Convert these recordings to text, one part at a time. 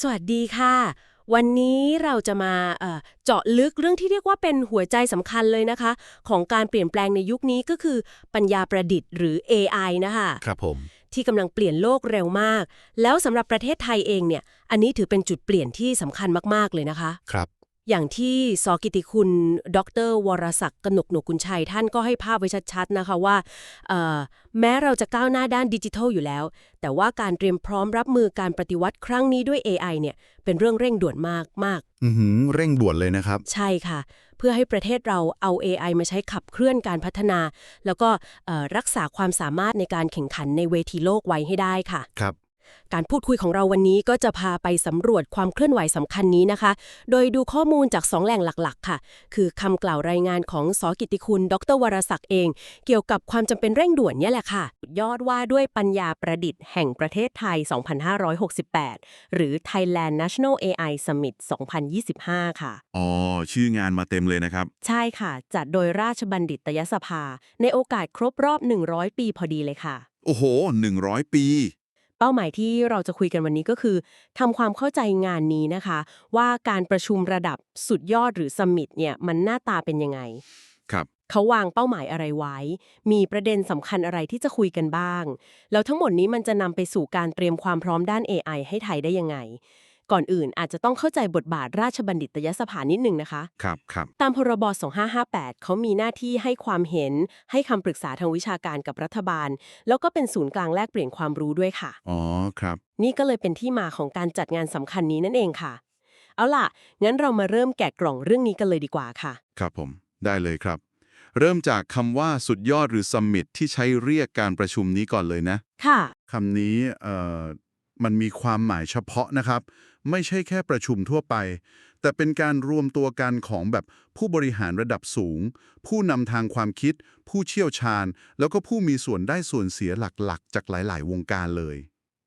สวัสดีค่ะ วันนี้เราจะมาเอ่อเจาะลึกเรื่องที่เรียกว่าเป็นหัวใจสำคัญเลยนะคะ ของการเปลี่ยนแปลงในยุคนี้ก็คือปัญญาประดิษฐ์หรือ AI นะคะครับผม ที่กำลังเปลี่ยนโลกเร็วมาก แล้วสำหรับประเทศไทยเองเนี่ย อันนี้ถือเป็นจุดเปลี่ยนที่สำคัญมากๆเลยนะคะ ครับ อย่างที่สกิติคุณ ดร วรศักดิ์กนกหนกกุลชัย ท่านก็ให้ภาพไว้ชัดๆนะคะว่าเอ่อแม้เราจะก้าวหน้าด้านดิจิทัลอยู่แล้ว แต่ว่าการเตรียมพร้อมรับมือการปฏิวัติครั้งนี้ด้วย AI เนี่ยเป็นเรื่องเร่งด่วนมากมากอือหือเร่งด่วนเลยนะครับ ใช่ค่ะ เพื่อให้ประเทศเราเอา AI มาใช้ขับเคลื่อนการพัฒนา แล้วก็เอ่อรักษาความสามารถในการแข่งขันในเวทีโลกไว้ให้ได้ค่ะ ครับ การพูดคุยของเราวันนี้ก็จะพาไปสำรวจความเคลื่อนไหวสำคัญนี้นะคะ โดยดูข้อมูลจาก 2 แหล่งหลักๆ ค่ะ คือคำกล่าวรายงานของสกิติคุณ ดรวรศักดิ์เอง เกี่ยวกับความจำเป็นเร่งด่วนเนี่ยแหละค่ะ ยอดว่าด้วยปัญญาประดิษฐ์แห่งประเทศไทย 2568 หรือ Thailand National AI Summit 2025 ค่ะ อ๋อ ชื่องานมาเต็มเลยนะครับ ใช่ค่ะ จัดโดยราชบัณฑิตยสภา ในโอกาสครบรอบ 100 ปีพอดีเลยค่ะ โอ้โห 100 ปี เป้าหมายที่เราจะคุยกันวันนี้ก็คือทำความเข้าใจงานนี้นะคะ ว่าการประชุมระดับสุดยอดหรือสมิตเนี่ยมันหน้าตาเป็นยังไง ครับ เขาวางเป้าหมายอะไรไว้ มีประเด็นสำคัญอะไรที่จะคุยกันบ้าง แล้วทั้งหมดนี้มันจะนำไปสู่การเตรียมความพร้อมด้าน AI ให้ไทยได้ยังไง ก่อนอื่นอาจจะต้องเข้าใจบทบาทราชบัณฑิตยสภานิดนึงนะคะ ครับครับตามพรบ 2558 เขามีหน้าที่ให้ความเห็น ให้คำปรึกษาทางวิชาการกับรัฐบาล แล้วก็เป็นศูนย์กลางแลกเปลี่ยนความรู้ด้วยค่ะ อ๋อครับ นี่ก็เลยเป็นที่มาของการจัดงานสำคัญนี้นั่นเองค่ะ เอาล่ะ งั้นเรามาเริ่มแกะกล่องเรื่องนี้กันเลยดีกว่าค่ะ ครับผม ได้เลยครับ เริ่มจากคำว่าสุดยอดหรือ Summit ที่ใช้เรียกการประชุมนี้ก่อนเลยนะค่ะ คำนี้เอ่อ มันมีความหมายเฉพาะนะครับ ไม่ใช่แค่ประชุมทั่วไป แต่เป็นการรวมตัวกันของแบบผู้บริหารระดับสูง ผู้นำทางความคิด ผู้เชี่ยวชาญ แล้วก็ผู้มีส่วนได้ส่วนเสียหลักๆ จากหลาย ๆ วงการเลย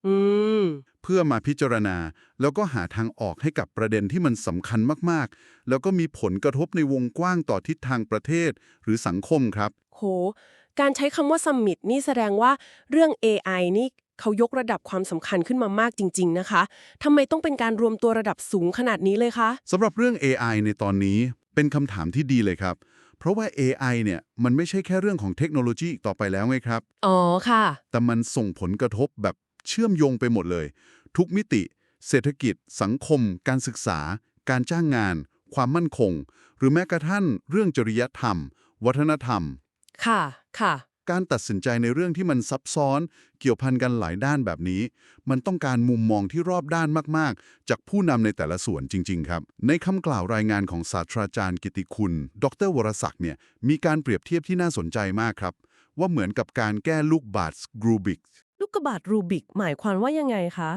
อืม เพื่อมาพิจารณา แล้วก็หาทางออกให้กับประเด็นที่มันสำคัญมากๆ แล้วก็มีผลกระทบในวงกว้างต่อทิศทางประเทศหรือสังคมครับ โห การใช้คำว่า Summit นี่แสดงว่าเรื่อง AI นี่ เขายกระดับความสำคัญขึ้นมามากจริง ๆ นะคะทำไมต้องเป็นการรวมตัวระดับสูงขนาดนี้เลยคะสำหรับเรื่อง AI ในตอนนี้เป็นคำถามที่ดีเลยครับ เพราะว่า AI เนี่ยมันไม่ใช่แค่เรื่องของเทคโนโลยีอีกต่อไปแล้วไงครับ อ๋อค่ะ แต่มันส่งผลกระทบแบบเชื่อมโยงไปหมดเลย ทุกมิติ เศรษฐกิจ สังคม การศึกษา การจ้างงาน ความมั่นคง หรือแม้กระทั่งเรื่องจริยธรรม วัฒนธรรม ค่ะ ค่ะ การตัดสินใจในเรื่องที่มันซับซ้อน เกี่ยวพันกันหลายด้านแบบนี้ มันต้องการมุมมองที่รอบด้านมาก ๆ จากผู้นำในแต่ละส่วนจริง ๆ ครับ ในคำกล่าวรายงานของศาสตราจารย์กิติคุณ ดรวรศักดิ์เนี่ยมีการเปรียบเทียบที่น่าสนใจมากครับ ว่าเหมือนกับการแก้ลูกบาศก์กรูบิกลูกกระบาดรูบิกหมายความว่ายังไงคะ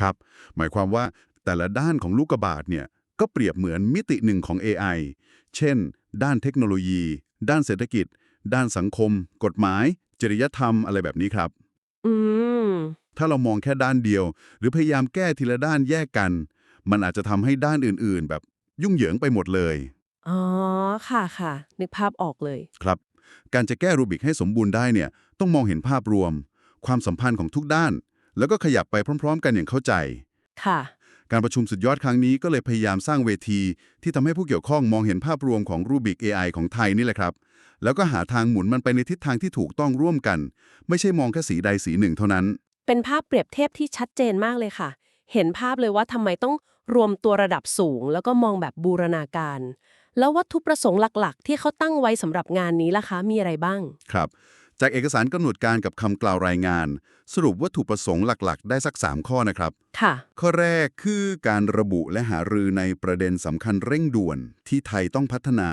ครับ หมายความว่าแต่ละด้านของลูกบาศก์เนี่ยก็เปรียบเหมือนมิติหนึ่งของ AI เช่น ด้านเทคโนโลยี ด้านเศรษฐกิจ ด้านสังคม กฎหมาย จริยธรรมอะไรแบบนี้ครับ อืม ถ้าเรามองแค่ด้านเดียว หรือพยายามแก้ทีละด้านแยกกัน มันอาจจะทำให้ด้านอื่นๆ แบบยุ่งเหยิงไปหมดเลย อ๋อ ค่ะค่ะ นึกภาพออกเลย ครับ การจะแก้รูบิกให้สมบูรณ์ได้เนี่ย ต้องมองเห็นภาพรวม ความสัมพันธ์ของทุกด้าน แล้วก็ขยับไปพร้อม ๆ กันอย่างเข้าใจ ค่ะ การประชุมสุดยอดครั้งนี้ก็เลยพยายามสร้างเวที ที่ทำให้ผู้เกี่ยวข้องมองเห็นภาพรวมของรูบิก AI ของไทยนี่แหละครับ แล้วก็หาทางหมุนมันไปในทิศทางที่ถูกต้องร่วมกัน ไม่ใช่มองแค่สีใดสีหนึ่งเท่านั้น เป็นภาพเปรียบเทียบที่ชัดเจนมากเลยค่ะ เห็นภาพเลยว่าทำไมต้องรวมตัวระดับสูง แล้วก็มองแบบบูรณาการ แล้ววัตถุประสงค์หลักๆ ที่เขาตั้งไว้สำหรับงานนี้ล่ะคะมีอะไรบ้าง ครับจากเอกสารกำหนดการกับคำกล่าวรายงาน สรุปวัตถุประสงค์หลัก ๆ ได้สัก 3 ข้อนะครับ ค่ะ ข้อแรกคือการระบุและหารือในประเด็นสำคัญเร่งด่วนที่ไทยต้องพัฒนา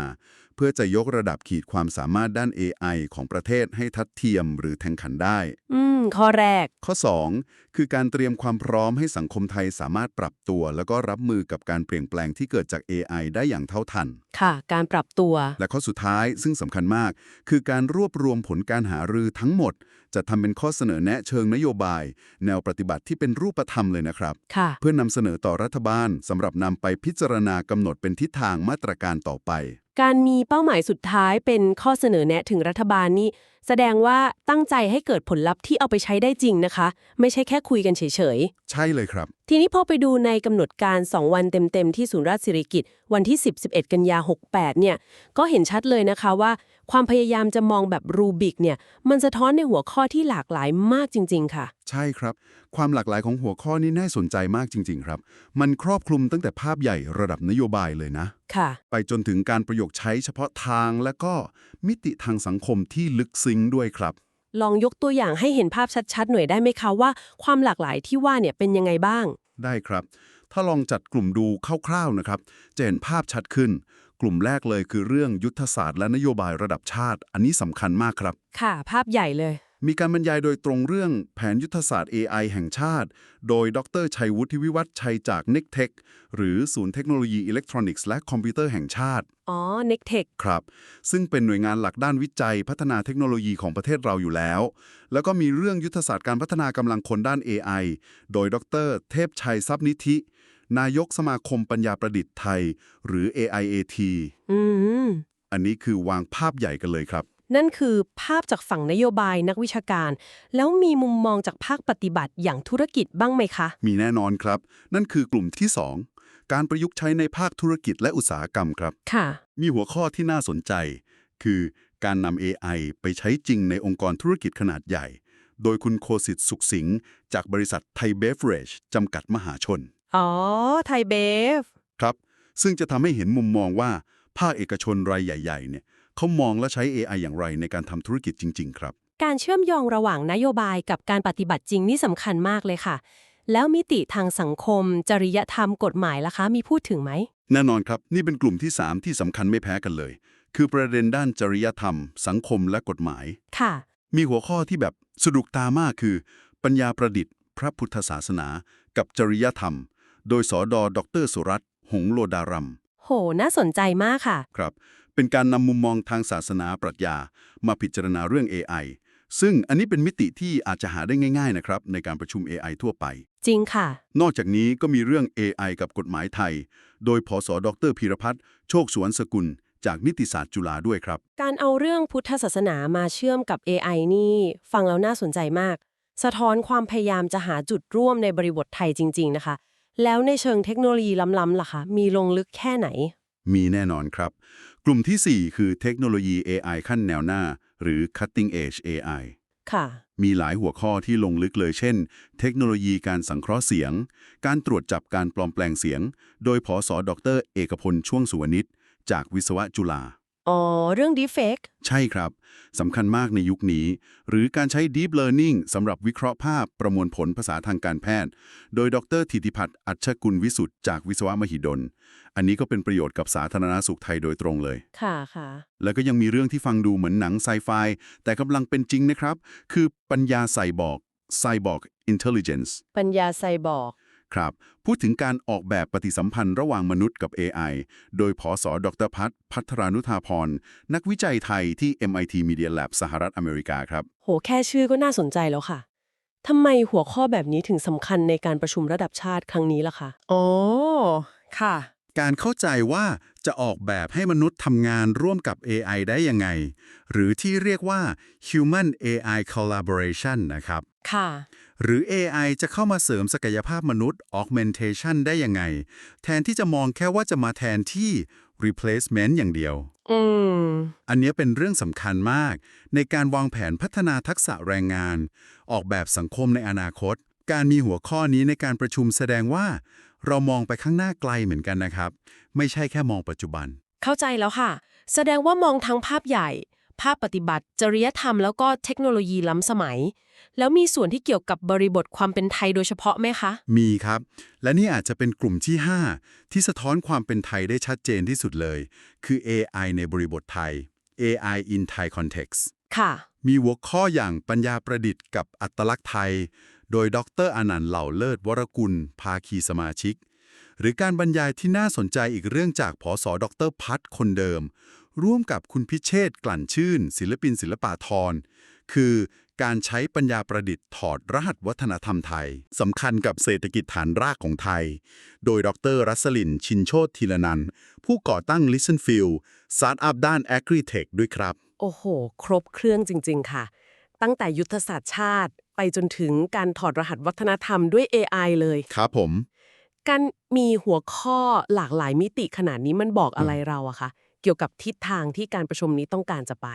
เพื่อจะยกระดับขีดความสามารถด้าน AI ของประเทศให้ทัดเทียมหรือแข่งขันได้ อืม ข้อแรก ข้อ 2 คือการเตรียมความพร้อมให้สังคมไทยสามารถปรับตัว แล้วก็รับมือกับการเปลี่ยนแปลงที่เกิดจาก AI ได้อย่างเท่าทัน ค่ะ การปรับตัว และข้อสุดท้ายซึ่งสำคัญมาก คือการรวบรวมผลการหารือทั้งหมด จะทำเป็นข้อเสนอแนะเชิงนโยบาย แนวปฏิบัติที่เป็นรูปธรรมเลยนะครับ ค่ะ เพื่อนำเสนอต่อรัฐบาลสำหรับนำไปพิจารณากำหนดเป็นทิศทางมาตรการต่อไป การมีเป้าหมายสุดท้ายเป็นข้อเสนอแนะถึงรัฐบาลนี่แสดงว่าตั้งใจให้เกิดผลลัพธ์ที่เอาไปใช้ได้จริงนะคะ ไม่ใช่แค่คุยกันเฉยๆ ใช่เลยครับ ทีนี้พอไปดูในกำหนดการ 2 วันเต็มๆ ที่ศูนย์ราชสิริกิตวันที่ 10 11 กันยา 68 เนี่ย ก็เห็นชัดเลยนะคะว่า ความพยายามจะมองแบบรูบิกเนี่ยมันสะท้อนในหัวข้อที่หลากหลายมากจริง ๆ ค่ะ ใช่ครับ ความหลากหลายของหัวข้อนี้น่าสนใจมากจริง ๆ ครับ มันครอบคลุมตั้งแต่ภาพใหญ่ระดับนโยบายเลยนะ ค่ะ ไปจนถึงการประโยคใช้เฉพาะทางและก็มิติทางสังคมที่ลึกซึ้งด้วยครับ ลองยกตัวอย่างให้เห็นภาพชัดๆ หน่อยได้ไหมคะว่าความหลากหลายที่ว่าเนี่ยเป็นยังไงบ้าง ได้ครับ ถ้าลองจัดกลุ่มดูคร่าวๆนะครับ จะเห็นภาพชัดขึ้น กลุ่มแรกเลยคือเรื่องยุทธศาสตร์และนโยบายระดับชาติ อันนี้สำคัญมากครับ ค่ะ ภาพใหญ่เลย มีการบรรยายโดยตรงเรื่องแผนยุทธศาสตร์ AI แห่งชาติ โดยดรชัยวุฒิวิวัฒน์ชัยจาก n e c t e c h หรือศูนย์เทคโนโลยีอิเล็กทรอนิกส์และคอมพิวเตอร์แห่งชาติ อ๋อ n e c t e c h ครับ ซึ่งเป็นหน่วยงานหลักด้านวิจัยพัฒนาเทคโนโลยีของประเทศเราอยู่แล้ว แล้วก็มีเรื่องยุทธศาสตร์การพัฒนากำลังคนด้าน AI โดยดร เทพชัยทรัพย์นิธิ นายกสมาคมปัญญาประดิษฐ์ไทย หรือ AIAT อืม อันนี้คือวางภาพใหญ่กันเลยครับ นั่นคือภาพจากฝั่งนโยบายนักวิชาการ แล้วมีมุมมองจากภาคปฏิบัติอย่างธุรกิจบ้างไหมคะ มีแน่นอนครับ นั่นคือกลุ่มที่ 2 การประยุกต์ใช้ในภาคธุรกิจและอุตสาหกรรมครับ ค่ะ มีหัวข้อที่น่าสนใจ คือการนำ AI ไปใช้จริงในองค์กรธุรกิจขนาดใหญ่ โดยคุณโคสิทธิ์สุขสิงห์จากบริษัทไทยเบฟเรจจำกัดมหาชน อ๋อ ไทยเบฟ ครับ ซึ่งจะทำให้เห็นมุมมองว่า ภาคเอกชนรายใหญ่ ๆ เนี่ยเขามองและใช้ AI อย่างไรในการทำธุรกิจจริง ๆ ครับ การเชื่อมโยงระหว่างนโยบายกับการปฏิบัติจริงนี่สำคัญมากเลยค่ะ แล้วมิติทางสังคม จริยธรรมกฎหมายล่ะคะ มีพูดถึงไหม แน่นอนครับ นี่เป็นกลุ่มที่ 3 ที่สำคัญไม่แพ้กันเลย คือประเด็นด้านจริยธรรม สังคมและกฎหมาย ค่ะ มีหัวข้อที่แบบสะดุกตามากคือ ปัญญาประดิษฐ์ พระพุทธศาสนา กับจริยธรรม โดยสอดอดรสุรัตน์หงส์โลดารัม โห น่าสนใจมากค่ะ ครับ เป็นการนำมุมมองทางศาสนาปรัชญา มาพิจารณาเรื่อง AI ซึ่งอันนี้เป็นมิติที่อาจจะหาได้ง่ายๆนะครับในการประชุม AI ทั่วไป จริงค่ะ นอกจากนี้ก็มีเรื่อง AI กับกฎหมายไทย โดยพศดรพีรพัฒน์โชคสวนสกุล จากนิติศาสตร์จุฬาด้วยครับ การเอาเรื่องพุทธศาสนามาเชื่อมกับ AI นี่ ฟังแล้วน่าสนใจมาก สะท้อนความพยายามจะหาจุดร่วมในบริบทไทยจริง ๆ นะคะ แล้วในเชิงเทคโนโลยีล้ำๆล่ะคะมีลงลึกแค่ไหน มีแน่นอนครับ กลุ่มทีสี่ 4 คือเทคโนโลยี AI ขั้นแนวหน้า หรือ cutting edge AI ค่ะ มีหลายหัวข้อที่ลงลึกเลยเช่น เทคโนโลยีการสังเคราะห์เสียง การตรวจจับการปลอมแปลงเสียง โดยพศดรเอกพลช่วงสุวรรณิตจากวิศวะจุฬา อ๋อ เรื่อง deepfake ใช่ครับ สำคัญมากในยุคนี้ หรือการใช้ Deep Learning สำหรับวิเคราะห์ภาพประมวลผลภาษาทางการแพทย์ โดยดรธิติพัฒน์อัชกุลวิสุทธ์จากวิศวะมหิดล อันนี้ก็เป็นประโยชน์กับสาธารณสุขไทยโดยตรงเลย ค่ะค่ะ แล้วก็ยังมีเรื่องที่ฟังดูเหมือนหนังไซไฟแต่กำลังเป็นจริงนะครับ คือปัญญาไซบอร์กไซบอร์กอินเทล Intelligence ปัญญาไซบอร์ก ครับ พูดถึงการออกแบบปฏิสัมพันธ์ระหว่างมนุษย์กับ AI โดยพศดรพัฒน์พัทรานุธาพร นักวิจัยไทยที่ MIT Media Lab สหรัฐอเมริกาครับ โห แค่ชื่อก็น่าสนใจแล้วค่ะทำไมหัวข้อแบบนี้ถึงสำคัญในการประชุมระดับชาติครั้งนี้ล่ะคะอ๋อค่ะ การเข้าใจว่าจะออกแบบให้มนุษย์ทำงานร่วมกับ AI ได้ยังไง หรือที่เรียกว่า Human AI Collaboration นะครับ ค่ะ หรือ AI จะเข้ามาเสริมศักยภาพมนุษย์ augmentation ได้ยังไง แทนที่จะมองแค่ว่าจะมาแทนที่ replacement อย่างเดียว อืม อันเนี้ยเป็นเรื่องสำคัญมาก ในการวางแผนพัฒนาทักษะแรงงาน ออกแบบสังคมในอนาคต การมีหัวข้อนี้ในการประชุมแสดงว่า เรามองไปข้างหน้าไกลเหมือนกันนะครับ ไม่ใช่แค่มองปัจจุบัน เข้าใจแล้วค่ะ แสดงว่ามองทั้งภาพใหญ่ ภาพปฏิบัติ จริยธรรมแล้วก็เทคโนโลยีล้ำสมัย แล้วมีส่วนที่เกี่ยวกับบริบทความเป็นไทยโดยเฉพาะไหมคะ มีครับ และนี่อาจจะเป็นกลุ่มที่ 5 ที่สะท้อนความเป็นไทยได้ชัดเจนที่สุดเลย คือ AI ในบริบทไทย AI in Thai context ค่ะ มีหัวข้ออย่างปัญญาประดิษฐ์กับอัตลักษณ์ไทย โดยดรอนันต์เหล่าเลิศวรกุล ภาคีสมาชิก หรือการบรรยายที่น่าสนใจอีกเรื่องจากผอสอดรพัฒน์คนเดิม ร่วมกับคุณพิเชษฐ์กลั่นชื่น ศิลปินศิลปาทรคือการใช้ปัญญาประดิษฐ์ถอดรหัสวัฒนธรรมไทยสำคัญกับเศรษฐกิจฐานรากของไทย โดยดรรัสลิน ชินโชติธีรนันท์ผู้ก่อตั้ง Listen f e e l สตาร์ทอัพด้าน Agri-Tech ด้วยครับ โอ้โห ครบเครื่องจริง ๆ ค่ะ ตั้งแต่ยุทธศาสตร์ชาติ ไปจนถึงการถอดรหัสวัฒนธรรมด้วย AI เลยครับผม การมีหัวข้อหลากหลายมิติขนาดนี้มันบอกอะไรเราอะคะ เกี่ยวกับทิศทางที่การประชุมนี้ต้องการจะไป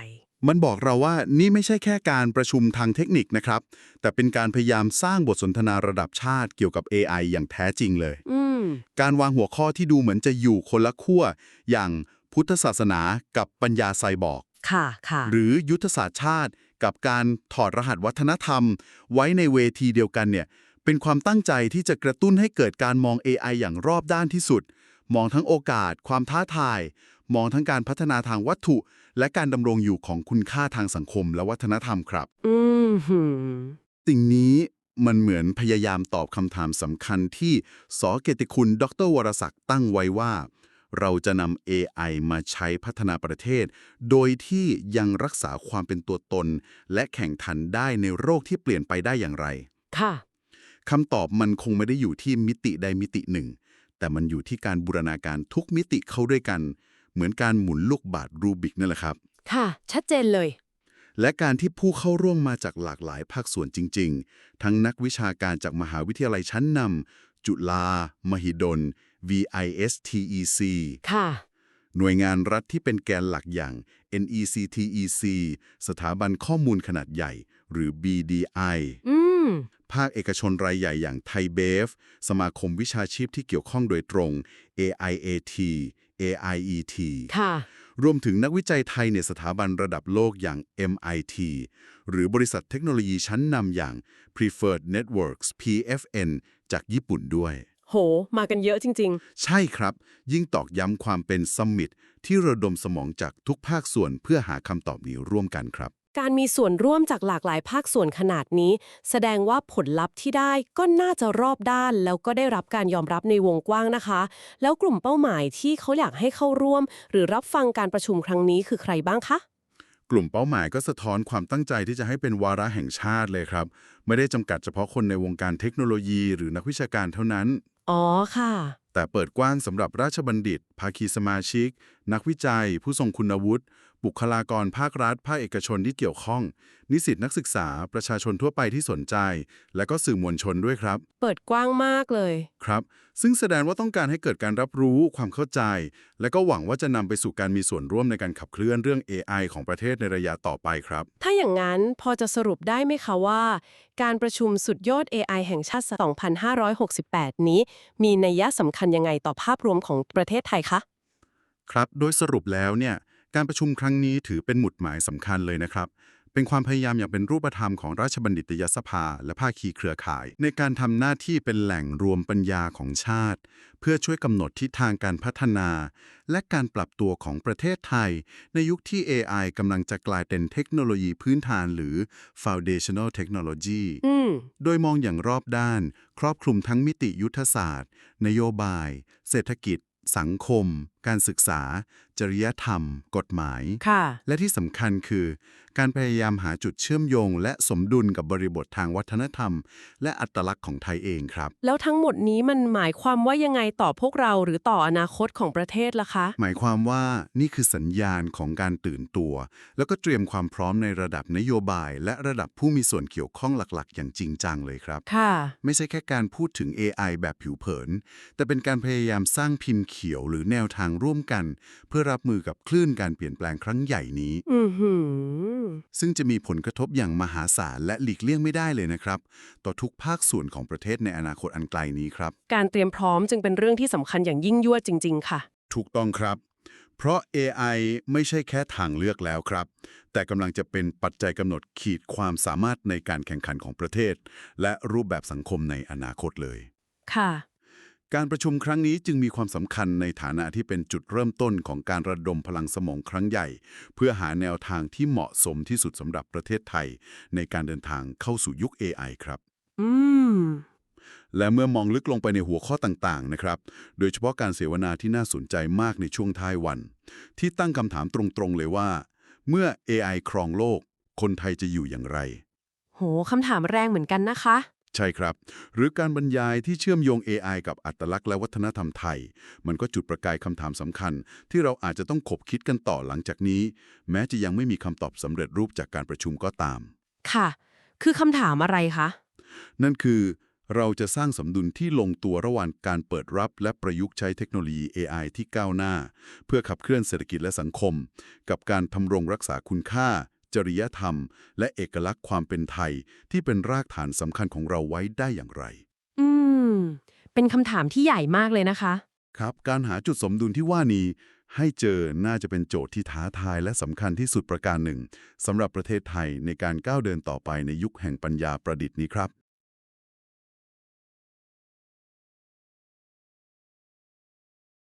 มันบอกเราว่านี่ไม่ใช่แค่การประชุมทางเทคนิคนะครับ แต่เป็นการพยายามสร้างบทสนทนาระดับชาติเกี่ยวกับ AI อย่างแท้จริงเลยอืมการวางหัวข้อที่ดูเหมือนจะอยู่คนละขั้วอย่างพุทธศาสนากับปัญญาไซบอร์กค่ะค่ะหรือยุทธศาสตร์ชาติ กับการถอดรหัสวัฒนธรรม ไว้ในเวทีเดียวกันเนี่ยเป็นความตั้งใจที่จะกระตุ้นให้เกิดการมอง AI อย่างรอบด้านที่สุด มองทั้งโอกาส ความท้าทาย มองทั้งการพัฒนาทางวัตถุ และการดำรงอยู่ของคุณค่าทางสังคมและวัฒนธรรมครับ อืมหืมสิ่งนี้มันเหมือนพยายามตอบคำถามสำคัญที่สเกยรติคุณ ดรวรศักดิ์ตั้งไว้ว่า เราจะนำ AI มาใช้พัฒนาประเทศ โดยที่ยังรักษาความเป็นตัวตน และแข่งขันได้ในโรคที่เปลี่ยนไปได้อย่างไร ค่ะคำตอบมันคงไม่ได้อยู่ที่มิติใดมิติหนึ่ง แต่มันอยู่ที่การบูรณาการทุกมิติเข้าด้วยกัน เหมือนการหมุนลูกบาศก์รูบิกนั่นแหละครับ ค่ะ ชัดเจนเลย และการที่ผู้เข้าร่วมมาจากหลากหลายภาคส่วนจริง ๆ ทั้งนักวิชาการจากมหาวิทยาลัยชั้นนำจุฬา มหิดล VISTEC ค่ะ หน่วยงานรัฐที่เป็นแกนหลักอย่าง NECTEC สถาบันข้อมูลขนาดใหญ่ หรือ BDI อืมภาคเอกชนรายใหญ่อย่างไทยเบฟ สมาคมวิชาชีพที่เกี่ยวข้องโดยตรง AIAT AIET ค่ะ รวมถึงนักวิจัยไทยในสถาบันระดับโลกอย่าง MIT หรือบริษัทเทคโนโลยีชั้นนำอย่าง Preferred Networks PFN จากญี่ปุ่นด้วย โห มากันเยอะจริง ใช่ครับ ยิ่งตอกย้ำความเป็นซัมมิตที่ระดมสมองจากทุกภาคส่วนเพื่อหาคำตอบนี้ร่วมกันครับๆ การมีส่วนร่วมจากหลากหลายภาคส่วนขนาดนี้ แสดงว่าผลลัพธ์ที่ได้ก็น่าจะรอบด้าน แล้วก็ได้รับการยอมรับในวงกว้างนะคะ แล้วกลุ่มเป้าหมายที่เขาอยากให้เข้าร่วม หรือรับฟังการประชุมครั้งนี้คือใครบ้างคะกลุ่มเป้าหมายก็สะท้อนความตั้งใจที่จะให้เป็นวาระแห่งชาติเลยครับ ไม่ได้จำกัดเฉพาะคนในวงการเทคโนโลยีหรือนักวิชาการเท่านั้น อ๋อค่ะ แต่เปิดกว้างสำหรับราชบัณฑิต ภาคีสมาชิก นักวิจัย ผู้ทรงคุณวุฒิ บุคลากรภาครัฐ ภาคเอกชนที่เกี่ยวข้อง นิสิตนักศึกษาประชาชนทั่วไปที่สนใจ และก็สื่อมวลชนด้วยครับ เปิดกว้างมากเลย ครับ ซึ่งแสดงว่าต้องการให้เกิดการรับรู้ความเข้าใจ และก็หวังว่าจะนำไปสู่การมีส่วนร่วมในการขับเคลื่อนเรื่อง AI ของประเทศในระยะต่อไปครับ ถ้าอย่างนั้นพอจะสรุปได้ไหมคะว่า การประชุมสุดยอด AI แห่งชาติ 2568 นี้ มีนัยยะสำคัญยังไงต่อภาพรวมของประเทศไทยคะครับ โดยสรุปแล้วเนี่ย การประชุมครั้งนี้ถือเป็นหมุดหมายสำคัญเลยนะครับ เป็นความพยายามอย่างเป็นรูปธรรมของราชบัณฑิตยสภา และภาคีเครือข่าย ในการทำหน้าที่เป็นแหล่งรวมปัญญาของชาติ เพื่อช่วยกำหนดทิศทางการพัฒนา และการปรับตัวของประเทศไทย ในยุคที่ AI กำลังจะกลายเป็นเทคโนโลยีพื้นฐานหรือ foundational technology อืมโดยมองอย่างรอบด้าน ครอบคลุมทั้งมิติยุทธศาสตร์ นโยบาย เศรษฐกิจ สังคมการศึกษา จริยธรรม กฎหมาย ค่ะ และที่สำคัญคือ การพยายามหาจุดเชื่อมโยง และสมดุลกับบริบททางวัฒนธรรม และอัตลักษณ์ของไทยเองครับ แล้วทั้งหมดนี้มันหมายความว่ายังไงต่อพวกเราหรือต่ออนาคตของประเทศล่ะคะ หมายความว่านี่คือสัญญาณของการตื่นตัว แล้วก็เตรียมความพร้อมในระดับนโยบาย และระดับผู้มีส่วนเกี่ยวข้องหลักๆ อย่างจริงจังเลยครับ ค่ะ ไม่ใช่แค่การพูดถึง AI แบบผิวเผิน แต่เป็นการพยายามสร้างพิมพ์เขียวหรือแนวทางร่วมกัน เพื่อรับมือกับคลื่นการเปลี่ยนแปลงครั้งใหญ่นี้อือหือซึ่งจะมีผลกระทบอย่างมหาศาลและหลีกเลี่ยงไม่ได้เลยนะครับ ต่อทุกภาคส่วนของประเทศในอนาคตอันไกลนี้ครับ การเตรียมพร้อมจึงเป็นเรื่องที่สำคัญอย่างยิ่งยวดจริง ๆ ค่ะ ถูกต้องครับ เพราะ AI ไม่ใช่แค่ทางเลือกแล้วครับ แต่กำลังจะเป็นปัจจัยกำหนดขีดความสามารถในการแข่งขันของประเทศ และรูปแบบสังคมในอนาคตเลย ค่ะ การประชุมครั้งนี้จึงมีความสำคัญในฐานะที่เป็นจุดเริ่มต้นของการระดมพลังสมองครั้งใหญ่ เพื่อหาแนวทางที่เหมาะสมที่สุดสำหรับประเทศไทย ในการเดินทางเข้าสู่ยุค AI ครับ อืม และเมื่อมองลึกลงไปในหัวข้อต่างๆ นะครับ โดยเฉพาะการเสวนาที่น่าสนใจมากในช่วงท้ายวัน ที่ตั้งคำถามตรงๆ เลยว่า เมื่อ AI ครองโลก คนไทยจะอยู่อย่างไร โหคำถามแรงเหมือนกันนะคะ ใช่ครับ หรือการบรรยายที่เชื่อมโยง AI กับอัตลักษณ์และวัฒนธรรมไทย มันก็จุดประกายคำถามสำคัญ ที่เราอาจจะต้องขบคิดกันต่อหลังจากนี้ แม้จะยังไม่มีคำตอบสำเร็จรูปจากการประชุมก็ตาม ค่ะ คือคำถามอะไรคะ นั่นคือเราจะสร้างสมดุลที่ลงตัวระหว่างการเปิดรับและประยุกต์ใช้เทคโนโลยี AI ที่ก้าวหน้า เพื่อขับเคลื่อนเศรษฐกิจและสังคม กับการทำรงรักษาคุณค่า จริยธรรม และเอกลักษณ์ความเป็นไทย ที่เป็นรากฐานสำคัญของเราไว้ได้อย่างไร อืม เป็นคำถามที่ใหญ่มากเลยนะคะ ครับ การหาจุดสมดุลที่ว่านี้ ให้เจอน่าจะเป็นโจทย์ที่ท้าทายและสำคัญที่สุดประการหนึ่งสำหรับประเทศไทยในการก้าวเดินต่อไปในยุคแห่งปัญญาประดิษฐ์นี้ครับ